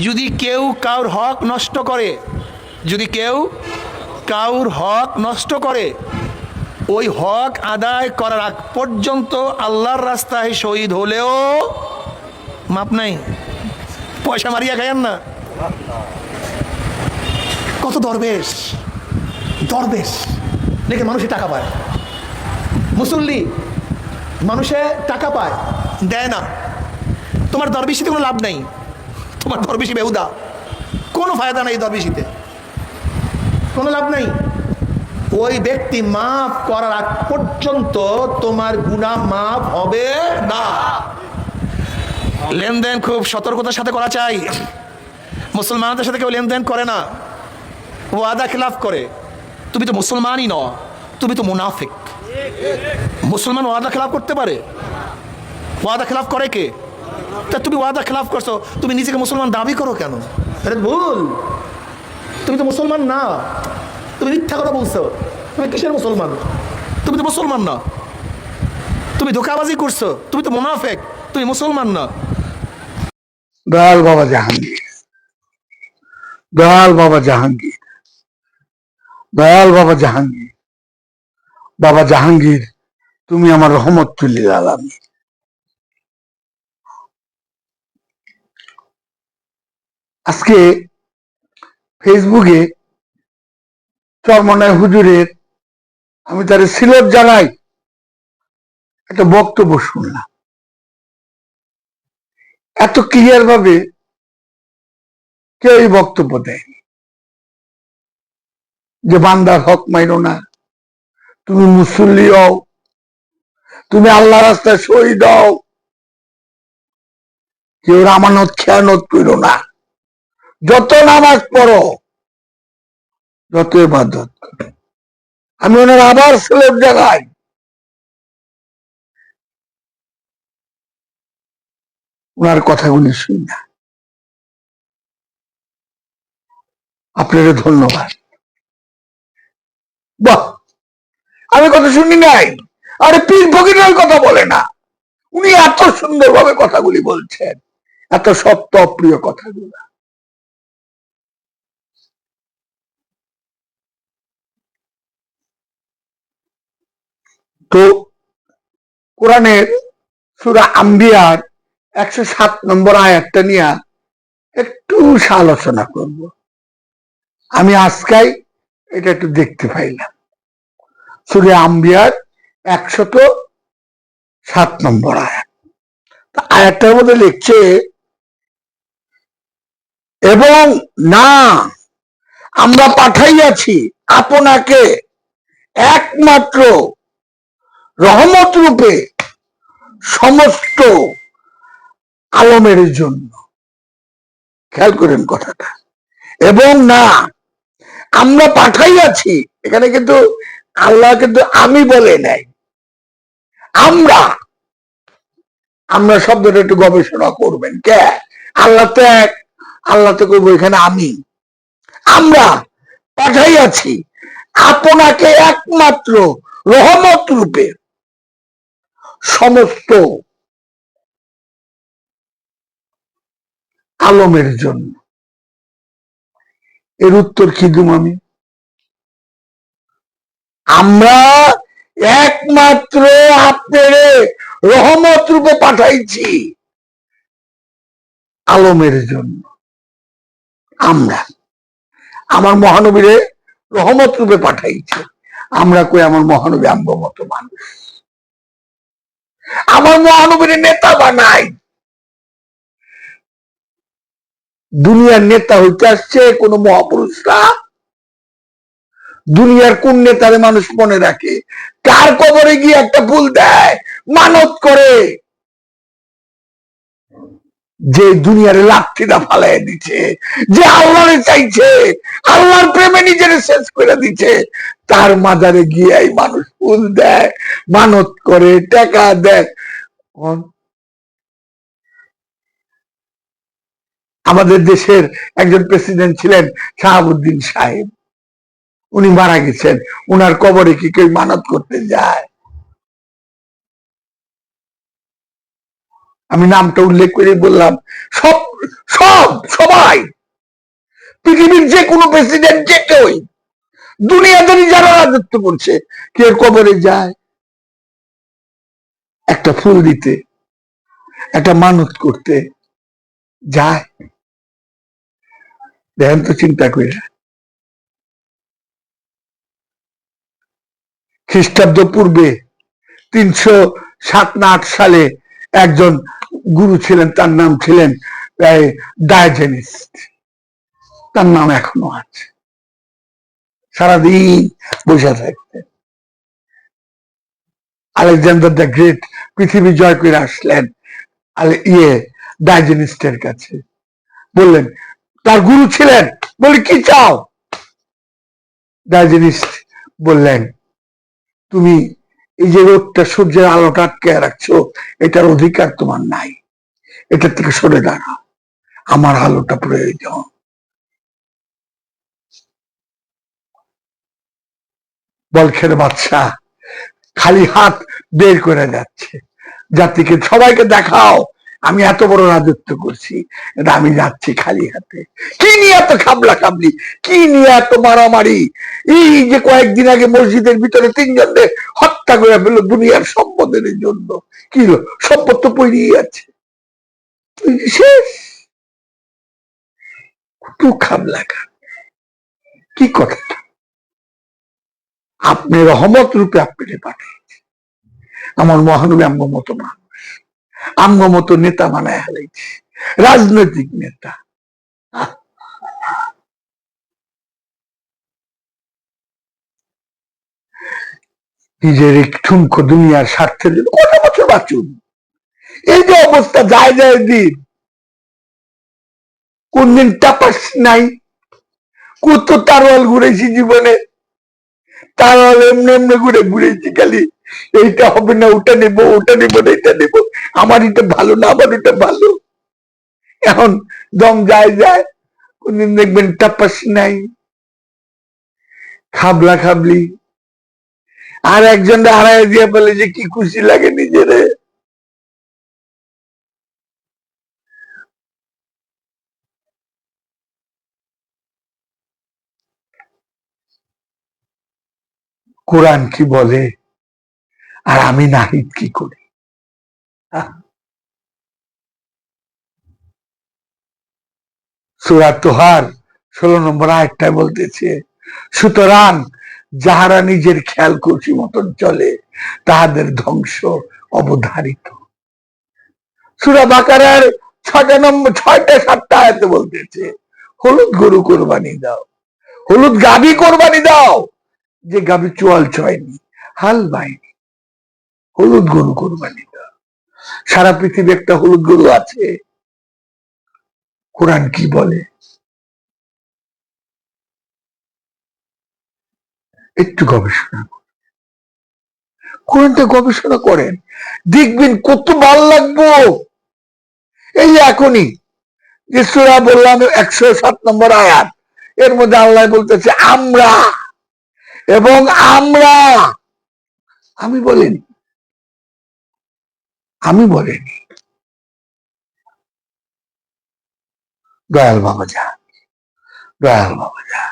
যদি কেউ কাউর হক নষ্ট করে, যদি কেউ কাউর হক নষ্ট করে, ওই হক আদায় করার আগ পর্যন্ত আল্লাহর রাস্তায় শহীদ হলেও মাপ নাই। পয়সা মারিয়া খায়েন না। কত দরবেশ দরবেশ। দেখে মানুষে টাকা পায়। মুসল্লি, মানুষে টাকা পায়, দেয় না। তোমার দরবেশিতে কোনো লাভ নাই। তোমার দরবেশি বেহুদা। কোনো ফায়দা নাই দরবেশিতে। কোনো লাভ নেই। ওই ব্যক্তি মাফ করার আগ পর্যন্ত তোমার গুণা মাফ হবে না। লেনদেন খুব সতর্কতার সাথে করা চাই। মুসলমানদের সাথে কেউ লেনদেন করে না। ওয়াদা খিলাফ করে। তুমি তো মুসলমানই ন তুমি তো মুনাফিক। মুসলমান ওয়াদা খেলাফ করতে পারে। ওয়াদা খেলাফ করে কে? তা তুমি ওয়াদা খেলাফ করছ, তুমি নিজেকে মুসলমান দাবি করো কেন? ভুল। তুমি তো মুসলমান না। তুমি মিথ্যা কথা বলছো। তুমি কিসের মুসলমান? তুমি তো মুসলমান না। তুমি ধোকাবাজি করছ। তুমি তো মোনাফেক। তুমি মুসলমান না। দয়াল বাবা জাহাঙ্গীর। দয়াল বাবা জাহাঙ্গীর। দয়াল বাবা জাহাঙ্গীর। বাবা জাহাঙ্গীর, তুমি আমার রহমত তুলি আলামি আজকে ফেসবুকে চরমনায় হুজুরের, আমি তার সিলেট জানাই, একটা বক্তব্য শুনলাম। এত ক্লিয়ার ভাবে কেউ এই বক্তব্য দেয়নি। যে বান্দার হক মাইনো না, তুমি মুসল্লি হও, তুমি আল্লাহ রাস্তায় শহীদ হও, কেউ আমানত খেয়ানত করো না। যত নামাজ পড়ো, যত ইবাদত আমি ওনার আবার সিলেট জানাই ওনার কথাগুলি শুনি না আপনাদের ধন্যবাদ। বাহ! আমি কথা শুনি নাই। আরে পীর ফকিরের কথা বলে না। উনি এত সুন্দরভাবে কথাগুলি বলছেন। এত সত্য অপ্রিয় কথাগুলো। তো কোরআনের সুরা আম্বিয়ার একশো সাত নম্বর আয়াতটা নিয়ে একটু আলোচনা করব। আমি আজকাই এটা একটু দেখতে পাইলাম। সুরে আম্বিয়ার একশত সাত নম্বর আয়াত। আয়াতটার মধ্যে লিখছে, এবং না, আমরা পাঠাইয়াছি আপনাকে একমাত্র রহমত রূপে সমস্ত আলমের জন্য। খেয়াল করেন কথাটা। এবং না, আমরা পাঠাই আছি, এখানে কিন্তু আল্লাহ কিন্তু আমি বলে নাই। আমরা আমরা শব্দটা একটু গবেষণা করবেন। কে? আল্লাহ তো এক, আল্লাহ তো করব এখানে আমি। আমরা পাঠাই আছি। আপনাকে একমাত্র রহমত রূপে সমস্ত আলমের জন্য। এর উত্তর কি দুম আমি? আমরা একমাত্র আপনার রহমত রূপে পাঠাইছি আলমের জন্য। আমরা, আমার মহানবীরে রহমত রূপে পাঠাইছি। আমরা কই আমার মহানবী আম্ব মতো মানুষ? আমার মহানবীর নেতা বানাই। দুনিয়ার নেতা হইতে আসছে কোন মহাপুরুষরা। দুনিয়ার কোন নেতারে মানুষ মনে রাখে? কার কবরে গিয়ে একটা ফুল দেয়? মানত করে। যে দুনিয়ার লাঠিটা ফালাই দিচ্ছে যে আল্লাহরে চাইছে, আল্লাহর প্রেমে নিজের শেষ করে দিচ্ছে তার মাজারে গিয়ে মানুষ ফুল দেয়, মানত করে, টাকা দেয়। আমাদের দেশের একজন প্রেসিডেন্ট ছিলেন শাহাবুদ্দিন সাহেব। উনি মারা গেছেন। উনার কবরে কি কেউ মানত করতে যায়? আমি নামটা উল্লেখ করে বললাম, সব সব, সবাই, পৃথিবীর যে কোনো প্রেসিডেন্ট যে কেউই দুনিয়াদারি যারা রাজত্ব করছে কে কবরে যায়, একটা ফুল দিতে, একটা মানত করতে যায়। দেখেন তো চিন্তা করে খ্রিস্টাব্দ পূর্বে তিনশো সাত না আট সালে একজন গুরু ছিলেন, তার নাম ছিলেন তার নাম এখনও আছে। সারাদিন বসে থাকতেন। আলেকজান্ডার দ্য গ্রেট পৃথিবী জয় করে আসলেন ইয়ে ডায়াজেনিস্টের কাছে। বললেন, তার গুরু ছিলেন? বলে, কি চাও? ডায়াজেনিস্ট বললেন, তুমি এই যে রোদটা, সূর্যের আলোটা আটকে রাখছো, এটার অধিকার তোমার নাই। এটা থেকে সরে দাঁড়াও। আমার আলোটা প্রয়োজন বলখের বাচ্চা খালি হাত বের করে যাচ্ছে। জাতিকে সবাইকে দেখাও, আমি এত বড় রাজত্ব করছি আমি যাচ্ছি খালি হাতে। কি নিয়ে এত খাবলা খাবলি? কি নিয়ে এত মারামারি? এই যে কয়েকদিন আগে মসজিদের ভিতরে তিনজনদের হত্যা করে ফেলল দুনিয়ার সম্পদের জন্য। কি সম্পদ তো পড়িয়ে আছে শেষ? কত খাবলা খাবলি। কি কথা আপনি রহমত রূপে আপনি পাঠিয়েছে। আমার মহানবী আম্গ মতো মানুষ। আম্গ মতো নেতা মানায় হারাইছে। রাজনৈতিক নেতা। নিজের ঠুমকো দুনিয়ার স্বার্থের জন্য কত বছর বাঁচুন? এই যে অবস্থা, যায় যায় দিন। কোন দিন তাপাস নাই। কত তারওয়াল ঘুরেছি জীবনে। তারওয়াল এমনি এমনি ঘুরে ঘুরেছি খালি। এইটা হবে না, ওটা নেব ওটা নেব না এটা নেব। আমার এটা ভালো না, আমার এটা ভালো। এখন দম যায় যায়, কোনদিন দেখবেন তাপাস নাই। খাবলা খাবলি। আর একজন হারাই দিয়ে বলে যে কি খুশি লাগে নিজেরে। কোরআন কি বলে? আর আমি নাহিদ কি করি? সুরা তোহার, ষোলো নম্বর আয়টায় বলতেছে, সুতরাং যাহারা নিজের খেয়াল খুশি মতন চলে, তাহাদের ধ্বংস অবধারিত। সুরা বাকারার ছটা নম্বর, ছয়টা সাতটা আয়তে বলতেছে, হলুদ গরু কোরবানি দাও, হলুদ গাভী কোরবানি দাও। যে গাবি চোয়াল ছয়নি, হাল বাইনি হলুদ গরু কোরবানি দাও। সারা পৃথিবী একটা হলুদ গরু আছে, কোরআন কি বলে? একটু গবেষণা করুন। কোরআনটা গবেষণা করেন। দেখবেন কত ভালো লাগবো। এই এখনই যে বললাম, একশো সাত নম্বর আয়াত, এর মধ্যে আল্লাহ বলতেছে, আমরা এবং আমরা। আমি বলিনি। আমি বলিনি। দয়াল বাবা যা দয়াল বাবা যা